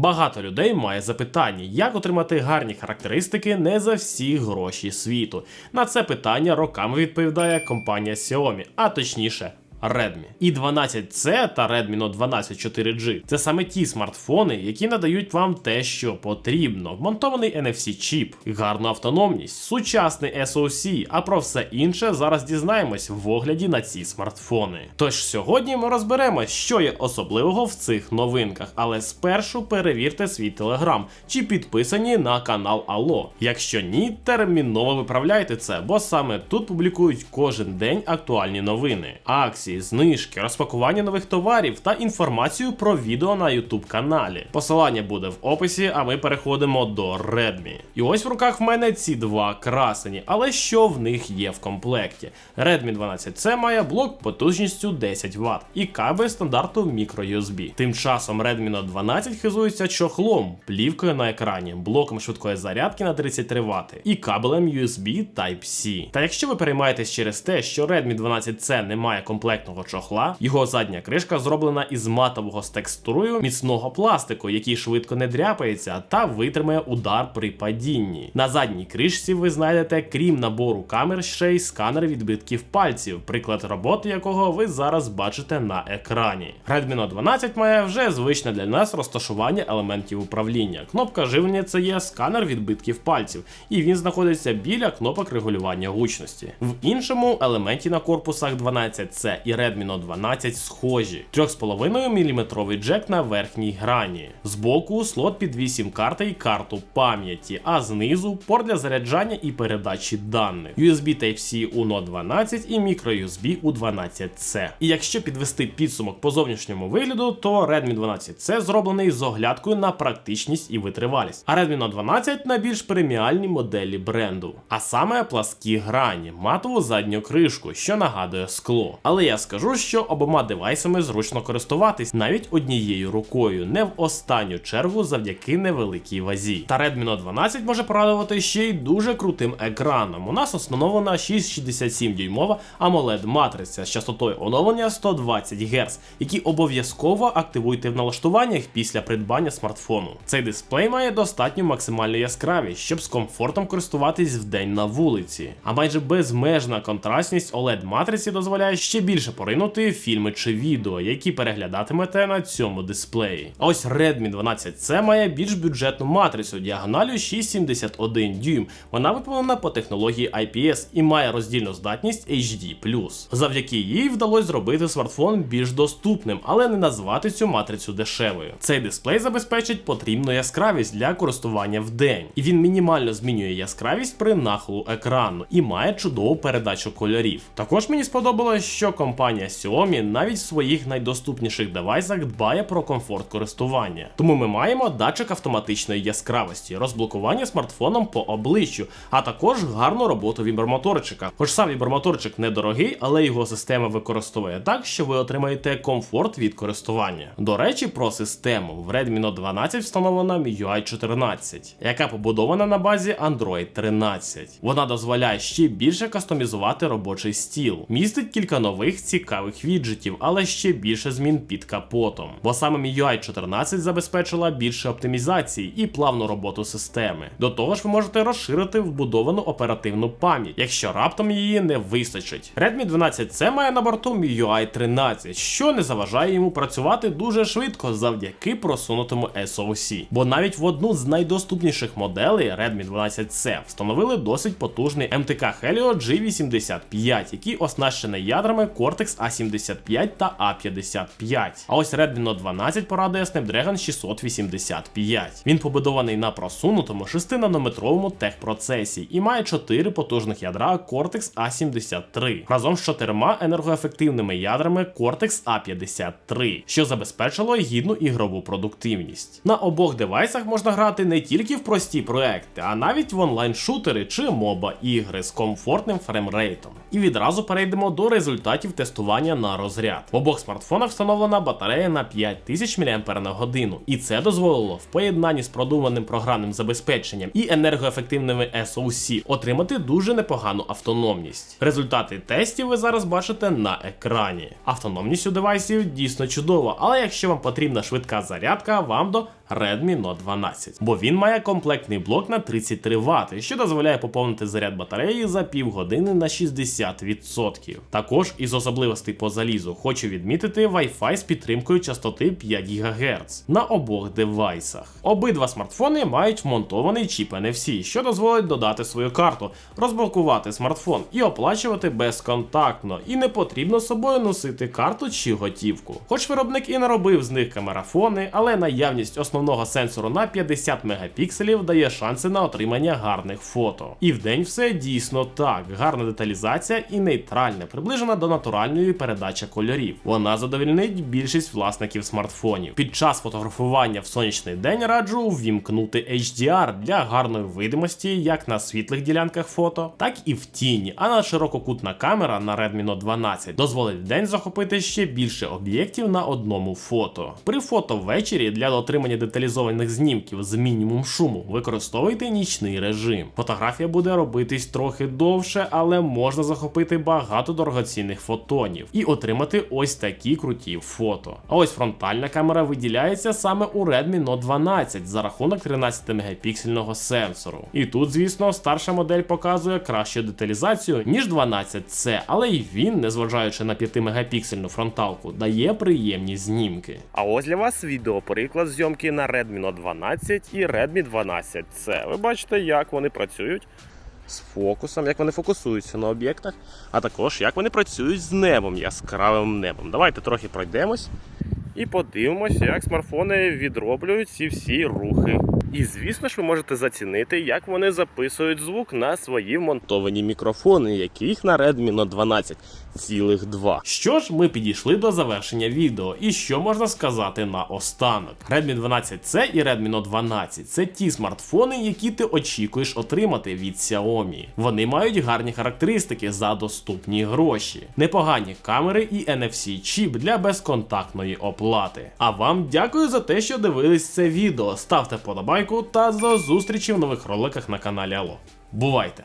Багато людей має запитання, як отримати гарні характеристики не за всі гроші світу. На це питання роками відповідає компанія Xiaomi, а точніше. Redmi. і 12C та Redmi Note 12 4G це саме ті смартфони, які надають вам те, що потрібно: вмонтований NFC-чіп, гарну автономність, сучасний SoC, а про все інше зараз дізнаємось в огляді на ці смартфони. Тож сьогодні ми розберемось, що є особливого в цих новинках, але спершу перевірте свій телеграм чи підписані на канал Алло. Якщо ні, терміново виправляйте це, бо саме тут публікують кожен день актуальні новини, акції, знижки, розпакування нових товарів та інформацію про відео на YouTube каналі. Посилання буде в описі, а ми переходимо до Redmi. І ось в руках в мене ці два красені, але що в них є в комплекті? Redmi 12C має блок потужністю 10 Вт і кабель стандарту microUSB. Тим часом Redmi Note 12 хизується чохлом, плівкою на екрані, блоком швидкої зарядки на 33 Вт і кабелем USB Type-C. Та якщо ви переймаєтесь через те, що Redmi 12C не має комплектного чохла, його задня кришка зроблена із матового з текстурою міцного пластику, який швидко не дряпається та витримає удар при падінні. На задній кришці ви знайдете, крім набору камер, ще й сканер відбитків пальців, приклад роботи якого ви зараз бачите на екрані. Redmi Note 12 має вже звичне для нас розташування елементів управління. Кнопка живлення це є сканер відбитків пальців, і він знаходиться біля кнопок регулювання гучності. В іншому елементі на корпусах 12C і Redmi Note 12 схожі. 3,5 мм джек на верхній грані. Збоку слот під 8 карти і карту пам'яті, а знизу порт для заряджання і передачі даних. USB Type-C у Note 12 і microUSB у 12C. І якщо підвести підсумок по зовнішньому вигляду, то Redmi 12C зроблений з оглядкою на практичність і витривалість, а Redmi Note 12 на більш преміальні моделі бренду. А саме пласкі грані, матову задню кришку, що нагадує скло. Але я скажу, що обома девайсами зручно користуватись навіть однією рукою, не в останню чергу завдяки невеликій вазі. Та Redmi Note 12 може порадувати ще й дуже крутим екраном. У нас основнована 667 дюймова AMOLED матриця з частотою оновлення 120 Гц, які обов'язково активуйте в налаштуваннях після придбання смартфону. Цей дисплей має достатню максимальну яскравість, щоб з комфортом користуватись вдень на вулиці. А майже безмежна контрастність OLED матриці дозволяє ще більше поринути в фільми чи відео, які переглядатимете на цьому дисплеї. А ось Redmi 12C має більш бюджетну матрицю діагоналю 6,71 дюйм. Вона виповнена по технології IPS і має роздільну здатність HD+. Завдяки їй вдалося зробити смартфон більш доступним, але не назвати цю матрицю дешевою. Цей дисплей забезпечить потрібну яскравість для користування в день, і він мінімально змінює яскравість при нахилу екрану і має чудову передачу кольорів. Також мені сподобалось, що компанія Xiaomi навіть в своїх найдоступніших девайсах дбає про комфорт користування. Тому ми маємо датчик автоматичної яскравості, розблокування смартфоном по обличчю, а також гарну роботу вібромоторчика. Хоч сам вібромоторчик недорогий, але його система використовує так, що ви отримаєте комфорт від користування. До речі, про систему в Redmi Note 12 встановлена MIUI 14, яка побудована на базі Android 13. Вона дозволяє ще більше кастомізувати робочий стіл, містить кілька нових цікавих віджитів, але ще більше змін під капотом. Бо саме MIUI 14 забезпечила більше оптимізації і плавну роботу системи. До того ж, ви можете розширити вбудовану оперативну пам'ять, якщо раптом її не вистачить. Redmi 12C має на борту MIUI 13, що не заважає йому працювати дуже швидко завдяки просунутому SoC. Бо навіть в одну з найдоступніших моделей Redmi 12C встановили досить потужний МТК Helio G85, який оснащений ядрами Cortex A75 та A55. А ось Redmi Note 12 порадує Snapdragon 685. Він побудований на просунутому 6-нанометровому техпроцесі і має 4 потужних ядра Cortex A73 разом з чотирма енергоефективними ядрами Cortex A53, що забезпечило гідну ігрову продуктивність. На обох девайсах можна грати не тільки в прості проекти, а навіть в онлайн-шутери чи моба ігри з комфортним фреймрейтом. І відразу перейдемо до результатів тестування на розряд. В обох смартфонах встановлена батарея на 5000 мАч і це дозволило в поєднанні з продуманим програмним забезпеченням і енергоефективними SoC отримати дуже непогану автономність. Результати тестів ви зараз бачите на екрані. Автономність у девайсів дійсно чудова, але якщо вам потрібна швидка зарядка, вам до Redmi Note 12, бо він має комплектний блок на 33 Вт, що дозволяє поповнити заряд батареї за півгодини на 60%. Також із особливостей по залізу хочу відмітити Wi-Fi з підтримкою частоти 5 ГГц на обох девайсах. Обидва смартфони мають вмонтований чіп NFC, що дозволить додати свою карту, розблокувати смартфон і оплачувати безконтактно, і не потрібно з собою носити карту чи готівку. Хоч виробник і не робив з них камерафони, але наявність основного сенсору на 50 мегапікселів дає шанси на отримання гарних фото. І вдень все дійсно так, гарна деталізація і нейтральне, приближена до натуральної передачі кольорів. Вона задовільнить більшість власників смартфонів. Під час фотографування в сонячний день раджу ввімкнути HDR для гарної видимості як на світлих ділянках фото, так і в тіні. А на ширококутна камера на Redmi Note 12 дозволить вдень захопити ще більше об'єктів на одному фото. При фото ввечері для отримання деталізованих знімків з мінімум шуму використовуйте нічний режим. Фотографія буде робитись трохи довше, але можна захопити багато дорогоцінних фотонів і отримати ось такі круті фото. А ось фронтальна камера виділяється саме у Redmi Note 12 за рахунок 13 мегапіксельного сенсору. І тут, звісно, старша модель показує кращу деталізацію, ніж 12C, але й він, незважаючи на 5 мегапіксельну фронталку, дає приємні знімки. А ось для вас відео приклад зйомки на Redmi Note 12 і Redmi 12C. Ви бачите, як вони працюють з фокусом, як вони фокусуються на об'єктах, а також як вони працюють з небом, яскравим небом. Давайте трохи пройдемось і подивимося, як смартфони відроблюють ці всі рухи. І звісно ж, ви можете зацінити, як вони записують звук на свої вмонтовані мікрофони, яких на Redmi Note 12 цілих два. Що ж, ми підійшли до завершення відео, і що можна сказати на останок? Redmi 12C і Redmi Note 12 це ті смартфони, які ти очікуєш отримати від Xiaomi. Вони мають гарні характеристики за доступні гроші, непогані камери і NFC чіп для безконтактної оплати. А вам дякую за те, що дивились це відео. Ставте вподобайку та до зустрічі в нових роликах на каналі Алло. Бувайте!